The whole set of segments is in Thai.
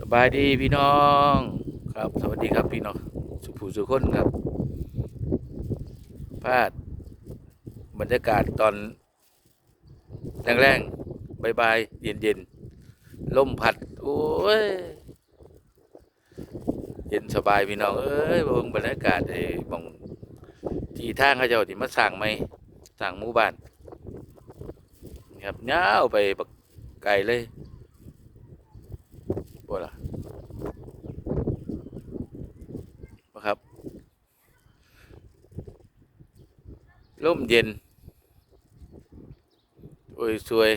สบายดีพี่น้องครับ สวัสดีครับพี่น้องสุภูสุคนครับพาดบรรยากาศตอนแรงๆบายบายเย็นเย็นลมพัด โอ้ย เย็นสบายพี่น้อง เอ้ยบงบรรยากาศไอ้หมองที่ทางเขาเจ้าที่มาสร้างไหมสร้างหมู่บ้าน ครับยาไปบักไกลเลย บ่ล่ะบ่ครับลมเย็นโอ้ยสวย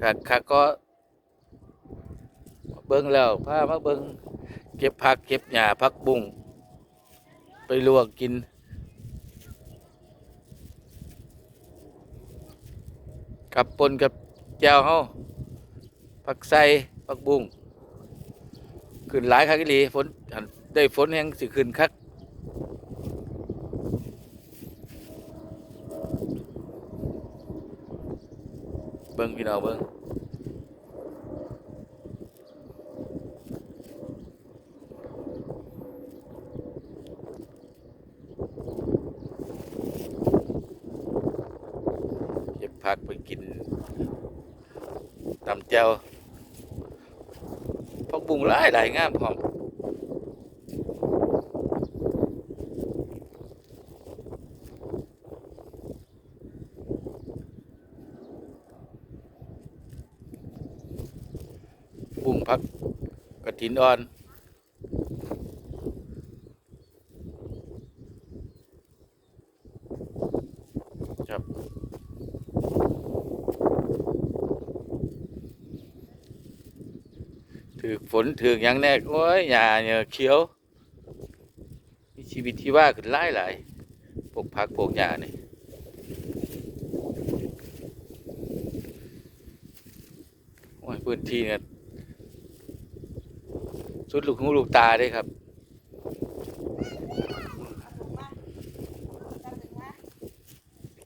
คักคักก็เบิ่งแล้วพามาเบิ่งเก็บผักเก็บหญ้าผักบุ้งไปลวกกินกับปนกับแจวเฮาผักใส่ ผักบุ้งขึ้นหลายคักอีหลีฝนได้ฝนแฮงสิขึ้นคักเบิ่งพี่น้องเบิ่งเก็บผักไปกินตำแจ่ว บุ้งหลายหลายงามพร้อมบุ้งพักกระถินอ่อน ถือฝนถือย่างแน่โอ้ยหญ้าเนี่ยเขียว มีชีวิตที่ว่าขึ้นหลายหลายพวกพักพวกหญ้านี่โอ้ยพื้นที่เนี่ยสุดลูกหูลูกตาได้ครับ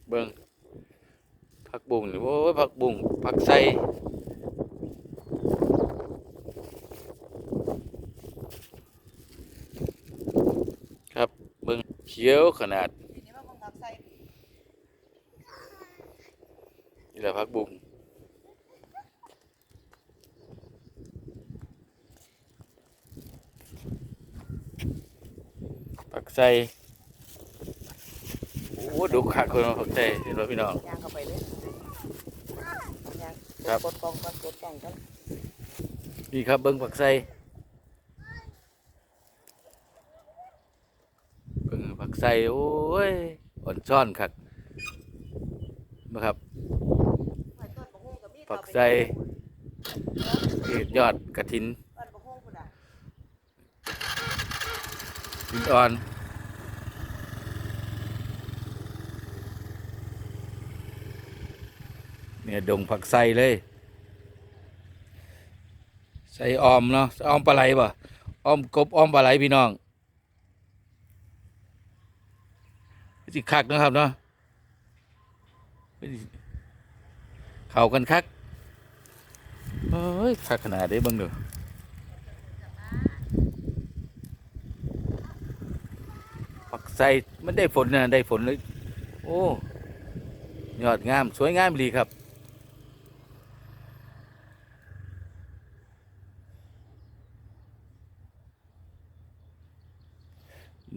เบิ้งผักบุ้งนี่โอ้ยผักบุ้งผักไส้ครับเบิ้งเขียวขนาด นี่แหละผักบุ้งผักไส้โอ้ดุคักคนมาผักไส้เห็นไหมพี่น้องย่างเข้าไปเลยย่างครับกดกล่องก่อนกดกล่องก่อนนี่ครับเบิ้งผักไส้เบิ้งผั กไส้โอ้ยอ่อนซ่อนคักนะครับผักไส้เห็ดยอดกระถินเอิ้นบักฮุ้งพุ่นน่ะหินอ่อนเนี่ยดงผักไส้เลยใส่ออมเนาะออมปลาไหลป่ะออมกบออมปลาไหลพี่น้อง สิคักนะครับเนาะเข้ากันคักเฮ้ยคักขนาดนี้บิ่งเดูผักไส้มันได้ฝนนะได้ฝนเลย โอ้ ยอดงาม สวยงามดีครับ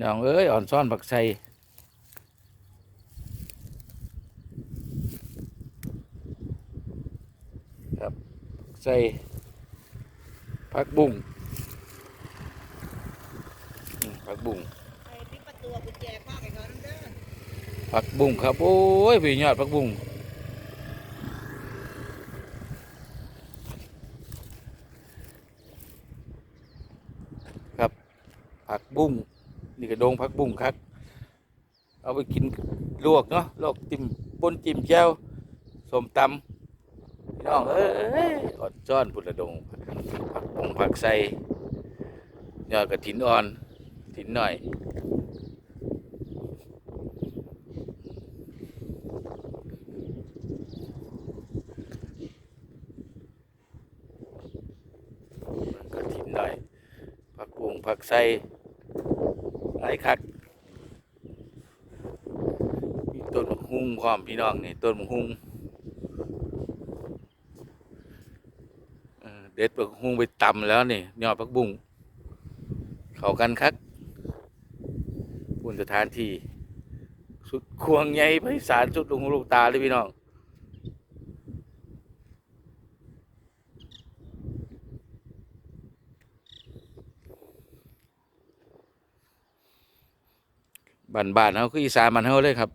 น้องเอ้ยอ่อนซ่อนผักไส้ครับ ผักไส้ผักบุ้งผักบุ้งผักบุ้งครับ โอ้ยพี่ยอดผักบุ้งครับผักบุ้งนี่ก็โดงผักบุ้งครับเอาไปกินลวกเนาะลวกจิ้มปนจิ้มแจ่วสมตำ พี่น้องเอ้ยอดจ้อนพุทธดงผักปงผักไซยอดกระถินอ่อนถินหน่อยกระถินหน่อยผักปงผักไซหลายคักต้นมะฮุ่งความพี่น้องนี่ต้นมะฮุ่ง เด็ดมะฮุ่งไปตำแล้วนี่ยอดผักบุ้งเข้ากันคักบุญสถานที่สุดควงใหญ่ไพศาลสุดลุงลูกตาเลยพี่น้องบ้านบ้านเขาคืออีสานมันเขาเลยครับ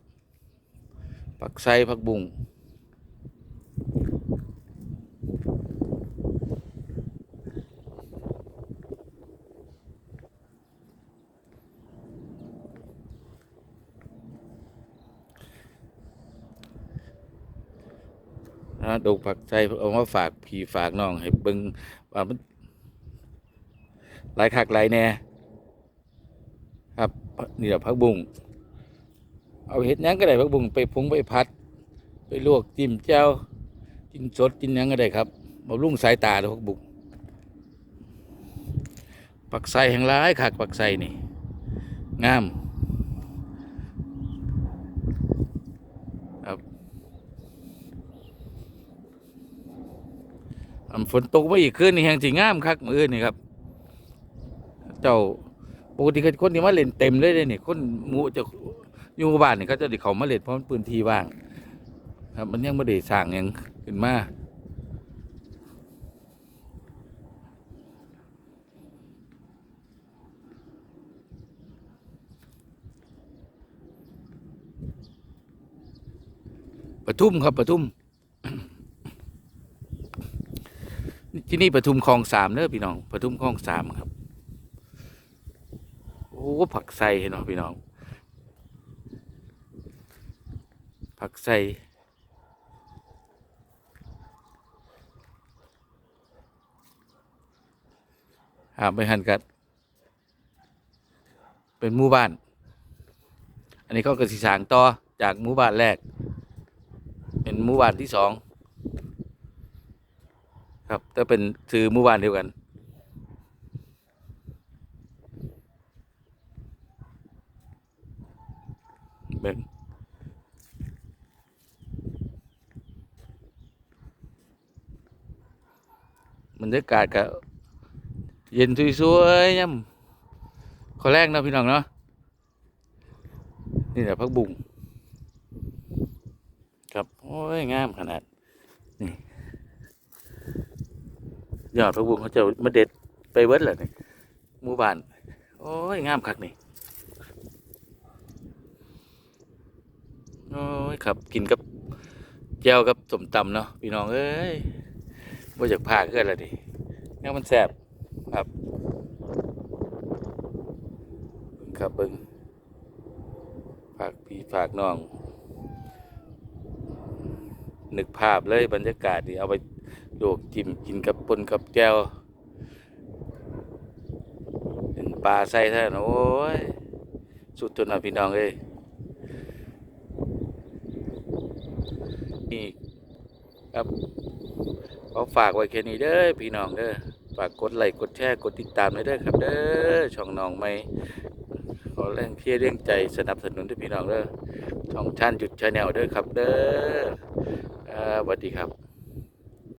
ผักไส้ผักบุ้ง นะดอกผักไส้เอามาฝากพี่ฝากน้องให้เบิ่งว่ามันหลายคักหลายแน่ครับนี่แหละผักบุ้งเอาเห็ดยังก็ได้ผักบุ้งไปพุงไปพัด ไปลวกจิ้มแจ่วกินสดกินยังก็ได้ครับบำรุงสายตาเลยผักบุ้งปักไส้แห่งร้ายคักปักไส้นี่งามครับอัน ฝนตกมาอีกคืนนี่แห่งสิงามคักมือนนี่ครับ เจ้าปกติคนที่มาเล่นเต็มเลยเลยนี่คนหมูจะอยู่บ้านนี่เขาจะด้เขามาเล่นเพราะมันพื้นที่ว่าง ครับ มันยังไม่ได้สร้างยังขึ้นมาปทุมครับปทุม ที่นี่ปทุมคลองสามเด้อพี่น้องปทุมคลองสามครับโอ้ผักไส่เนาะพี่น้อง ผักไส่หาไปหันกัดเป็นหมู่บ้าน อันนี้เขากระสีสางต่อจากหมู่บ้านแรก เป็นหมู่บ้านที่สอง ครับแต่เป็นซื้อหมู่บ้านเดียวกันเบิ่งบรรยากาศก็เย็นสวยๆย่ำขอแรกนะพี่น้องเนาะนี่แหละพักบุ้งครับ โอ้ย งามขนาด นี่ ยอดพักบุ้งเขาจะมาเด็ดไปเวิร์ดเลยนี่หมู่บ้าน โอ้ยงามคักนี่โอ้ยครับกินกับแจ่วกับสมตำเนาะพี่น้องเอ้ยว่าจากพาเกินละดิยังมันแสบครับ ครับเบิ้งฝากพี่ฝากน้อง นึกภาพเลยบรรยากาศนี่เอาไป โดกจิ้มกินกับปนกับแก้วเป็นปลาใส่ท่านโอ้ย สุดจนนะพี่น้องเอ้ยนี่ครับขอฝากไว้แค่นี้เด้อพี่น้องเด้อฝากกดไลค์กดแชร์กดติดตามเลยเด้อครับ เด้อช่องน้องไม่ขอแรงเพียรเร่งใจสนับสนุนด้วยพี่น้องเด้อช่องชันจุดชาแนลเด้อครับเด้อสวัสดีครับ